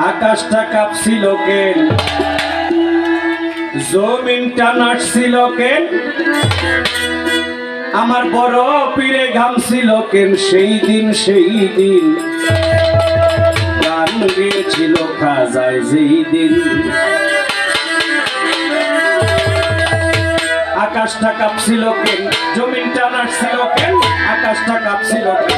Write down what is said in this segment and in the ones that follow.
আকাশটা কাঁপছিল কেন? জমিনটা নাচছিল কেন? আমার বড় পীরে ঘামছিল কেন? সেই দিন সেই দিন। গান গিয়েছিল খাজায় যেই দিন আকাশটা কাঁপছিল কেন? জমিনটা নাচছিল কেন? আকাশটা কাঁপছিল কেন?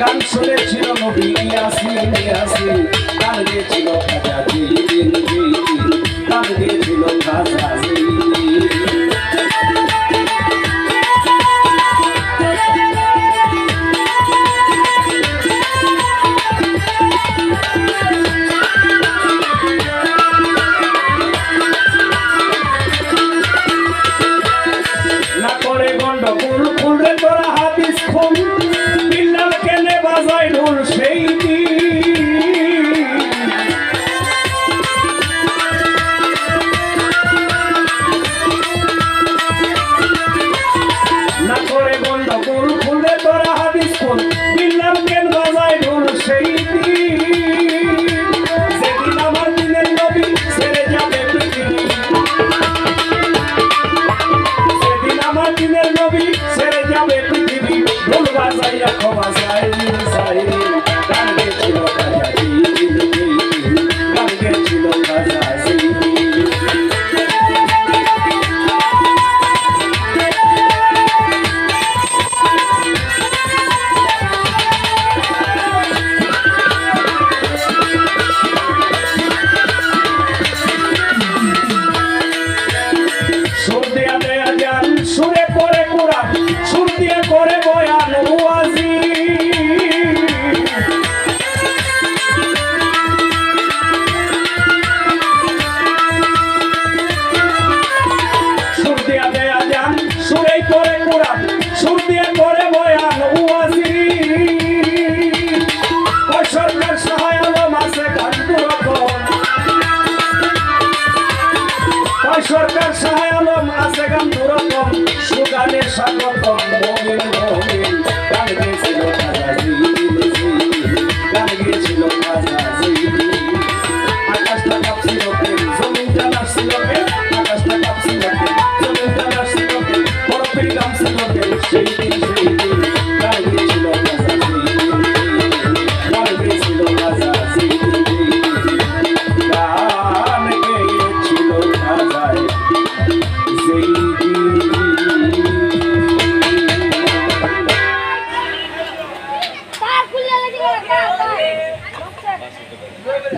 গান শুনেছিল নবী আসিন আসিন গান গেছিল খাজা দিন গান গেছিল খাজা দিন।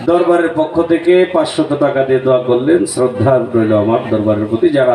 দরবারের পক্ষ থেকে পাঁচশত টাকা দিয়ে দোয়া করলেন। শ্রদ্ধা রইল আমার দরবারের প্রতি যারা